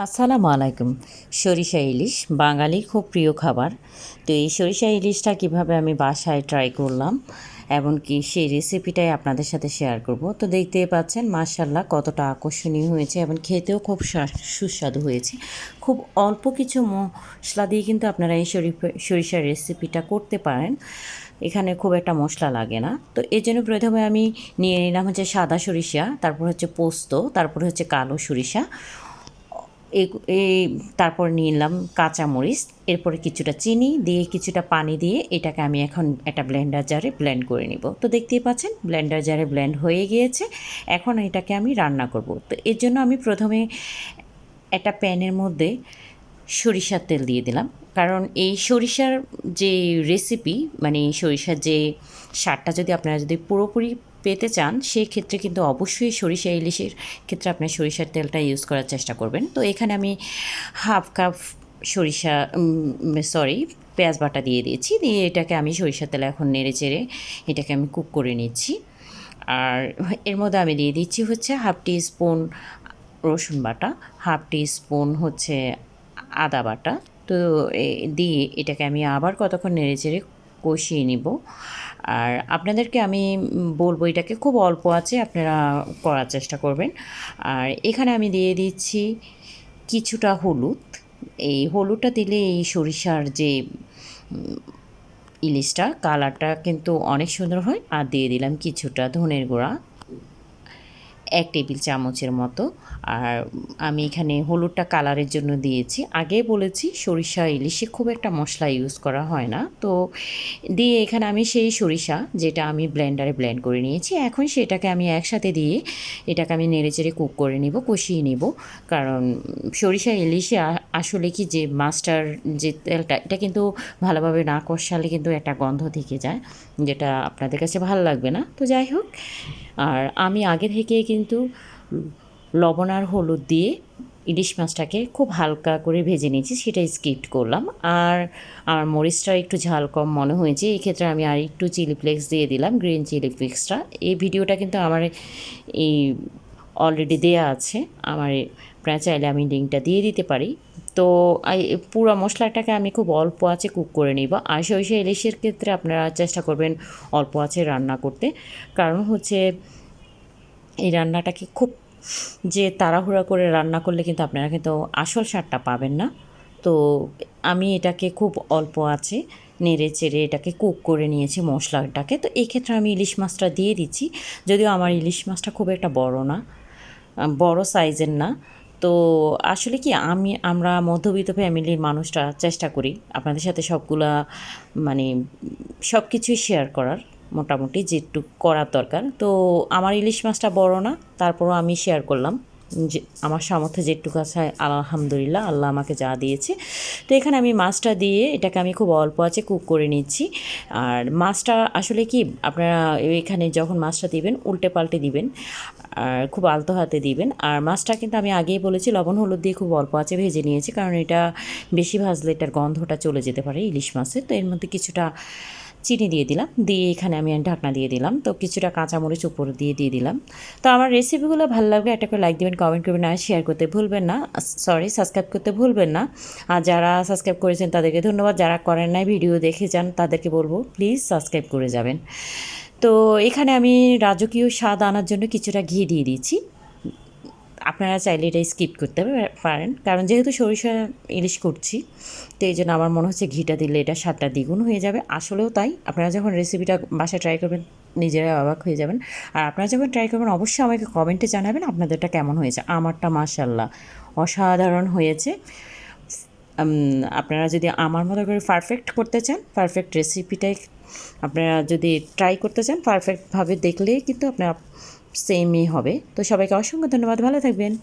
আসসালামু আলাইকুম। সরিষা ইলিশ বাঙালির খুব প্রিয় খাবার। তো এই সরিষা ইলিশটা কীভাবে আমি বাসায় ট্রাই করলাম এমনকি সেই রেসিপিটাই আপনাদের সাথে শেয়ার করব। তো দেখতেই পাচ্ছেন মার্শাল্লাহ কতটা আকর্ষণীয় হয়েছে এবং খেতেও খুব সুস্বাদু হয়েছে। খুব অল্প কিছু মশলা দিয়ে কিন্তু আপনারা এই সরি- সরিষার রেসিপিটা করতে পারেন। এখানে খুব একটা মশলা লাগে না। তো এই জন্য প্রথমে আমি নিয়ে নিলাম হচ্ছে সাদা সরিষা, তারপর হচ্ছে পোস্ত, তারপর হচ্ছে কালো সরিষা। এই তারপর নিলাম কাঁচামরিচ, এরপরে কিছুটা চিনি দিয়ে কিছুটা পানি দিয়ে এটাকে আমি এখন একটা ব্লেন্ডার জারে ব্লেন্ড করে নিব। তো দেখতেই পাচ্ছেন, ব্লেন্ডার জারে ব্লেন্ড হয়ে গিয়েছে। এখন এটাকে আমি রান্না করব। তো এর জন্য আমি প্রথমে একটা প্যানের মধ্যে সরিষার তেল দিয়ে দিলাম। কারণ এই সরিষার যে রেসিপি মানে সরিষার যে সারটা যদি আপনারা যদি পুরোপুরি পেতে চান সেই ক্ষেত্রে কিন্তু অবশ্যই সরিষা ইলিশের ক্ষেত্রে আপনার সরিষার তেলটা ইউজ করার চেষ্টা করবেন। তো এখানে আমি হাফ কাপ সরিষা সরি পেঁয়াজ বাটা দিয়ে দিয়েছি। দিয়ে এটাকে আমি সরিষার তেলে এখন নেড়ে চেড়ে এটাকে আমি কুক করে নিচ্ছি। আর এর মধ্যে আমি দিয়ে দিচ্ছি হচ্ছে হাফ টি স্পুন রসুন বাটা হাফ টি স্পুন হচ্ছে আদা বাটা। তো দিয়ে এটাকে আমি আবার কতক্ষণ নেড়ে চেড়ে কষিয়ে নিব। আর আপনাদেরকে আমি বলব এটাকে খুব অল্প আছে, আপনারা করার চেষ্টা করবেন। আর এখানে আমি দিয়ে দিচ্ছি কিছুটা হলুদ। এই হলুদটা দিলে এই সরিষার যে ইলিশটা, কালারটা কিন্তু অনেক সুন্দর হয়। আর দিয়ে দিলাম কিছুটা ধনের গুঁড়া। এক টেবিল চামচের মতো। আর আমি এখানে হলুদটা কালারের জন্য দিয়েছি। আগে বলেছি সরিষা, ইলিশে খুব একটা মশলা ইউজ করা হয় না। তো দিয়ে এখানে আমি সেই সরিষা যেটা আমি ব্লেন্ডারে ব্লেন্ড করে নিয়েছি, এখন সেটাকে আমি একসাথে দিয়ে এটাকে আমি নেড়েচেড়ে কুক করে নিব, কষিয়ে নিব। কারণ সরিষা, ইলিশে আসলে কি যে মাছটার যে তেলটা, এটা কিন্তু ভালোভাবে না কষালে কিন্তু একটা গন্ধ থেকে যায়, যেটা আপনাদের কাছে ভালো লাগবে না। তো যাই হোক আর আমি আগে থেকে কিন্তু লবণ আর হলুদ দিয়ে ইলিশ মাছটাকে খুব হালকা করে ভেজে নিয়েছি, সেটা স্কিপ করলাম। আর আর মরিচটা একটু ঝাল কম মনে হয়েছে, এই ক্ষেত্রে আমি আর একটু চিলি ফ্লেক্স দিয়ে দিলাম, গ্রিন চিলি ফ্লেক্সটা। এই ভিডিওটা কিন্তু আমার এই অলরেডি দেয়া আছে, আমার প্রায় চাইলে আমি লিঙ্কটা দিয়ে দিতে পারি। তো এই পুরো মশলাটাকে আমি খুব অল্প আছে কুক করে নিব। আর সরিষা ইলিশের ক্ষেত্রে আপনারা চেষ্টা করবেন অল্প আছে রান্না করতে। কারণ হচ্ছে এই রান্নাটাকে খুব যে তাড়াহুড়া করে রান্না করলে কিন্তু আপনারা কিন্তু আসল স্বাদটা পাবেন না। তো আমি এটাকে খুব অল্প আছে নেড়ে চেড়ে এটাকে কুক করে নিয়েছি মশলাটাকে। তো এই ক্ষেত্রে আমি ইলিশ মাছটা দিয়ে দিচ্ছি। যদিও আমার ইলিশ মাছটা খুব একটা বড় না, বড় সাইজের না। তো আসলে কি আমি, আমরা মধ্যবিত্ত ফ্যামিলির মানুষটা চেষ্টা করি আপনাদের সাথে সবগুলা মানে সব কিছুই শেয়ার করার মোটামুটি যেটুকু করার দরকার। তো আমার ইলিশ মাছটা বড় না, তারপরও আমি শেয়ার করলাম। যে আমার সামর্থ্যে যেটুকু আছে, আলহামদুলিল্লাহ, আল্লাহ আমাকে যা দিয়েছে। তো এখানে আমি মাছটা দিয়ে এটাকে আমি খুব অল্প আছে কুক করে নিচ্ছি। আর মাছটা আসলে কি, আপনারা এখানে যখন মাছটা দিবেন, উল্টে পাল্টে দিবেন, আর খুব আলতো হাতে দিবেন। আর মাছটা কিন্তু আমি আগেই বলেছি, লবণ, হলুদ দিয়ে খুব অল্প আছে ভেজে নিয়েছি, কারণ এটা বেশি ভাজলে এটার গন্ধটা চলে যেতে পারে ইলিশ মাছের। তো এর মধ্যে কিছুটা চিনি দিয়ে দিলাম। দিয়ে এখানে আমি ঢাকনা দিয়ে দিলাম। তো কিছুটা কাঁচামরিচ উপর দিয়ে দিয়ে দিলাম। তো আমার রেসিপিগুলো ভালো লাগলে একটা করে লাইক দেবেন কমেন্ট করবেন আর শেয়ার করতে ভুলবেন না। সরি সাবস্ক্রাইব করতে ভুলবেন না। আর যারা সাবস্ক্রাইব করেছেন তাদেরকে ধন্যবাদ। যারা করেন নাই ভিডিও দেখে যান, তাদেরকে বলব প্লিজ সাবস্ক্রাইব করে যাবেন। তো এখানে আমি রাজকীয় স্বাদ আনার জন্য কিছুটা ঘি দিয়ে দিয়েছি। আপনারা চাইলে এটা স্কিপ করতে পারেন। কারণ যেহেতু সরিষা ইলিশ করছি, তো এই জন্য আমার মনে হচ্ছে ঘিটা দিলে এটা স্বাদটা দ্বিগুণ হয়ে যাবে। আসলেও তাই, আপনারা যখন রেসিপিটা বাসায় ট্রাই করবেন নিজেরা অবাক হয়ে যাবেন। আর আপনারা যখন ট্রাই করবেন, অবশ্যই আমাকে কমেন্টে জানাবেন আপনাদেরটা কেমন হয়েছে। আমারটা মাশাল্লাহ অসাধারণ হয়েছে। আপনারা যদি আমার মতো করে পারফেক্ট করতে চান পারফেক্ট রেসিপিটাই আপনারা যদি ট্রাই করতে চান পারফেক্টভাবে দেখলেই কিন্তু আপনার সেমই হবে। তো সবাইকে অসংখ্য ধন্যবাদ। ভালো থাকবেন।